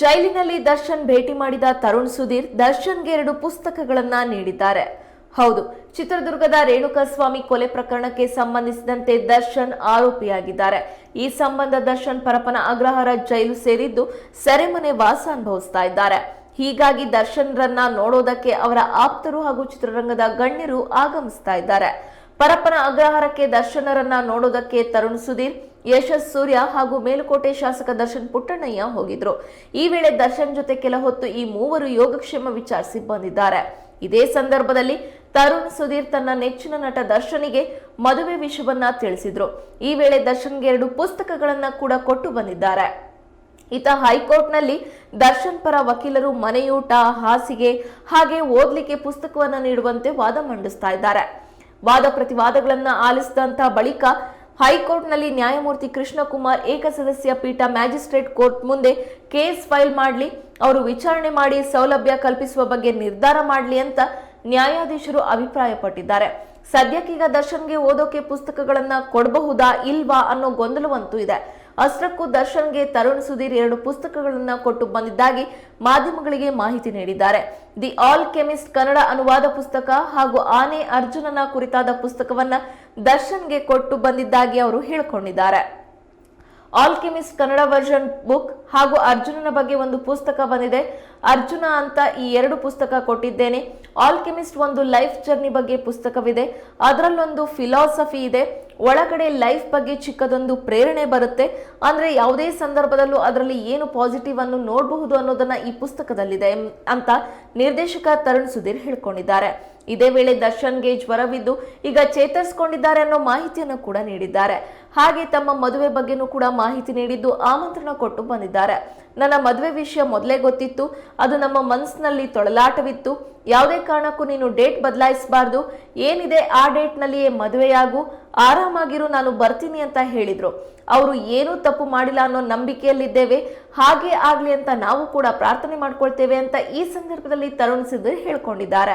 ಜೈಲಿನಲ್ಲಿ ದರ್ಶನ್ ಭೇಟಿ ಮಾಡಿದ ತರುಣ್ ಸುಧೀರ್ ದರ್ಶನ್ಗೆ ಎರಡು ಪುಸ್ತಕಗಳನ್ನ ನೀಡಿದ್ದಾರೆ. ಹೌದು, ಚಿತ್ರದುರ್ಗದ ರೇಣುಕಾಸ್ವಾಮಿ ಕೊಲೆ ಪ್ರಕರಣಕ್ಕೆ ಸಂಬಂಧಿಸಿದಂತೆ ದರ್ಶನ್ ಆರೋಪಿಯಾಗಿದ್ದಾರೆ. ಈ ಸಂಬಂಧ ದರ್ಶನ್ ಪರಪನ ಅಗ್ರಹಾರ ಜೈಲು ಸೇರಿದ್ದು ಸೆರೆಮನೆ ವಾಸ ಅನುಭವಿಸ್ತಾ ಇದ್ದಾರೆ. ಹೀಗಾಗಿ ದರ್ಶನ್ರನ್ನ ನೋಡೋದಕ್ಕೆ ಅವರ ಆಪ್ತರು ಹಾಗೂ ಚಿತ್ರರಂಗದ ಗಣ್ಯರು ಆಗಮಿಸ್ತಾ ಇದ್ದಾರೆ. ಪರಪ್ಪನ ಅಗ್ರಹಾರಕ್ಕೆ ದರ್ಶನರನ್ನ ನೋಡೋದಕ್ಕೆ ತರುಣ್ ಸುಧೀರ್ ಯಶಸ್ ಸೂರ್ಯ ಹಾಗೂ ಮೇಲುಕೋಟೆ ಶಾಸಕ ದರ್ಶನ್ ಪುಟ್ಟಣ್ಣಯ್ಯ ಹೋಗಿದ್ರು. ಈ ವೇಳೆ ದರ್ಶನ್ ಜೊತೆ ಕೆಲ ಹೊತ್ತು ಈ ಮೂವರು ಯೋಗಕ್ಷೇಮ ವಿಚಾರಿಸಿ ಬಂದಿದ್ದಾರೆ. ಇದೇ ಸಂದರ್ಭದಲ್ಲಿ ತರುಣ್ ಸುಧೀರ್ ತನ್ನ ನೆಚ್ಚಿನ ನಟ ದರ್ಶನಿಗೆ ಮದುವೆ ವಿಷಯವನ್ನ ತಿಳಿಸಿದ್ರು. ಈ ವೇಳೆ ದರ್ಶನ್ಗೆ ಎರಡು ಪುಸ್ತಕಗಳನ್ನ ಕೂಡ ಕೊಟ್ಟು ಬಂದಿದ್ದಾರೆ. ಈತ ಹೈಕೋರ್ಟ್ನಲ್ಲಿ ದರ್ಶನ್ ಪರ ವಕೀಲರು ಮನೆಯೂಟ, ಹಾಸಿಗೆ ಹಾಗೆ ಓದ್ಲಿಕ್ಕೆ ಪುಸ್ತಕವನ್ನ ನೀಡುವಂತೆ ವಾದ ಮಂಡಿಸ್ತಾ ಇದ್ದಾರೆ. ವಾದ ಪ್ರತಿವಾದಗಳನ್ನ ಆಲಿಸಿದಂತ ಬಳಿಕ ಹೈಕೋರ್ಟ್ನಲ್ಲಿ ನ್ಯಾಯಮೂರ್ತಿ ಕೃಷ್ಣಕುಮಾರ್ ಏಕಸದಸ್ಯ ಪೀಠ ಮ್ಯಾಜಿಸ್ಟ್ರೇಟ್ ಕೋರ್ಟ್ ಮುಂದೆ ಕೇಸ್ ಫೈಲ್ ಮಾಡಲಿ, ಅವರು ವಿಚಾರಣೆ ಮಾಡಿ ಸೌಲಭ್ಯ ಕಲ್ಪಿಸುವ ಬಗ್ಗೆ ನಿರ್ಧಾರ ಮಾಡಲಿ ಅಂತ ನ್ಯಾಯಾಧೀಶರು ಅಭಿಪ್ರಾಯಪಟ್ಟಿದ್ದಾರೆ. ಸದ್ಯಕ್ಕೀಗ ದರ್ಶನ್ಗೆ ಓದೋಕೆ ಪುಸ್ತಕಗಳನ್ನ ಕೊಡಬಹುದಾ, ಇಲ್ವಾ ಅನ್ನೋ ಗೊಂದಲವಂತೂ ಇದೆ. ಅಷ್ಟಕ್ಕೂ ದರ್ಶನ್ಗೆ ತರುಣ್ ಸುಧೀರ್ ಎರಡು ಪುಸ್ತಕಗಳನ್ನು ಕೊಟ್ಟು ಬಂದಿದ್ದಾಗಿ ಮಾಧ್ಯಮಗಳಿಗೆ ಮಾಹಿತಿ ನೀಡಿದ್ದಾರೆ. ದಿ ಆಲ್ ಕೆಮಿಸ್ಟ್ ಕನ್ನಡ ಅನುವಾದ ಪುಸ್ತಕ ಹಾಗೂ ಆನೆ ಅರ್ಜುನನ ಕುರಿತಾದ ಪುಸ್ತಕವನ್ನು ದರ್ಶನ್ಗೆ ಕೊಟ್ಟು ಬಂದಿದ್ದಾಗಿ ಅವರು ಹೇಳಿಕೊಂಡಿದ್ದಾರೆ. ಆಲ್ಕೆಮಿಸ್ಟ್ ಕನ್ನಡ ವರ್ಷನ್ ಬುಕ್ ಹಾಗೂ ಅರ್ಜುನನ ಬಗ್ಗೆ ಒಂದು ಪುಸ್ತಕ ಬಂದಿದೆ. ಅರ್ಜುನ ಅಂತ ಈ ಎರಡು ಪುಸ್ತಕ ಕೊಟ್ಟಿದ್ದೇನೆ. ಆಲ್ಕೆಮಿಸ್ಟ್ ಒಂದು ಲೈಫ್ ಜರ್ನಿ ಬಗ್ಗೆ ಪುಸ್ತಕವಿದೆ. ಅದರಲ್ಲೊಂದು ಫಿಲಾಸಫಿ ಇದೆ. ಒಳಗಡೆ ಲೈಫ್ ಬಗ್ಗೆ ಚಿಕ್ಕದೊಂದು ಪ್ರೇರಣೆ ಬರುತ್ತೆ. ಅಂದರೆ ಯಾವುದೇ ಸಂದರ್ಭದಲ್ಲೂ ಅದರಲ್ಲಿ ಏನು ಪಾಸಿಟಿವ್ ಅನ್ನು ನೋಡಬಹುದು ಅನ್ನೋದನ್ನು ಈ ಪುಸ್ತಕದಲ್ಲಿದೆ ಅಂತ ನಿರ್ದೇಶಕ ತರುಣ್ ಸುಧೀರ್ ಹೇಳ್ಕೊಂಡಿದ್ದಾರೆ. ಇದೇ ವೇಳೆ ದರ್ಶನ್ಗೆ ಜ್ವರವಿದ್ದು ಈಗ ಚೇತರಿಸಿಕೊಂಡಿದ್ದಾರೆ ಅನ್ನೋ ಮಾಹಿತಿಯನ್ನು ಕೂಡ ನೀಡಿದ್ದಾರೆ. ಹಾಗೆ ತಮ್ಮ ಮದುವೆ ಬಗ್ಗೆನೂ ಕೂಡ ಮಾಹಿತಿ ನೀಡಿದ್ದು ಆಮಂತ್ರಣ ಕೊಟ್ಟು ಬಂದಿದ್ದಾರೆ. ನನ್ನ ಮದುವೆ ವಿಷಯ ಮೊದಲೇ ಗೊತ್ತಿತ್ತು. ಅದು ನಮ್ಮ ಮನಸ್ಸಿನಲ್ಲಿ ತೊಳಲಾಟವಿತ್ತು. ಯಾವುದೇ ಕಾರಣಕ್ಕೂ ನೀನು ಡೇಟ್ ಬದಲಾಯಿಸಬಾರ್ದು. ಏನಿದೆ ಆ ಡೇಟ್ನಲ್ಲಿಯೇ ಮದುವೆಯಾಗು. ಆರಾಮಾಗಿರು, ನಾನು ಬರ್ತೀನಿ ಅಂತ ಹೇಳಿದರು. ಅವರು ಏನೂ ತಪ್ಪು ಮಾಡಿಲ್ಲ ಅನ್ನೋ ನಂಬಿಕೆಯಲ್ಲಿದ್ದೇವೆ. ಹಾಗೆ ಆಗಲಿ ಅಂತ ನಾವು ಕೂಡ ಪ್ರಾರ್ಥನೆ ಮಾಡ್ಕೊಳ್ತೇವೆ ಅಂತ ಈ ಸಂದರ್ಭದಲ್ಲಿ ತರುಣ್ ಸಿದ್ದರ್ ಹೇಳ್ಕೊಂಡಿದ್ದಾರೆ.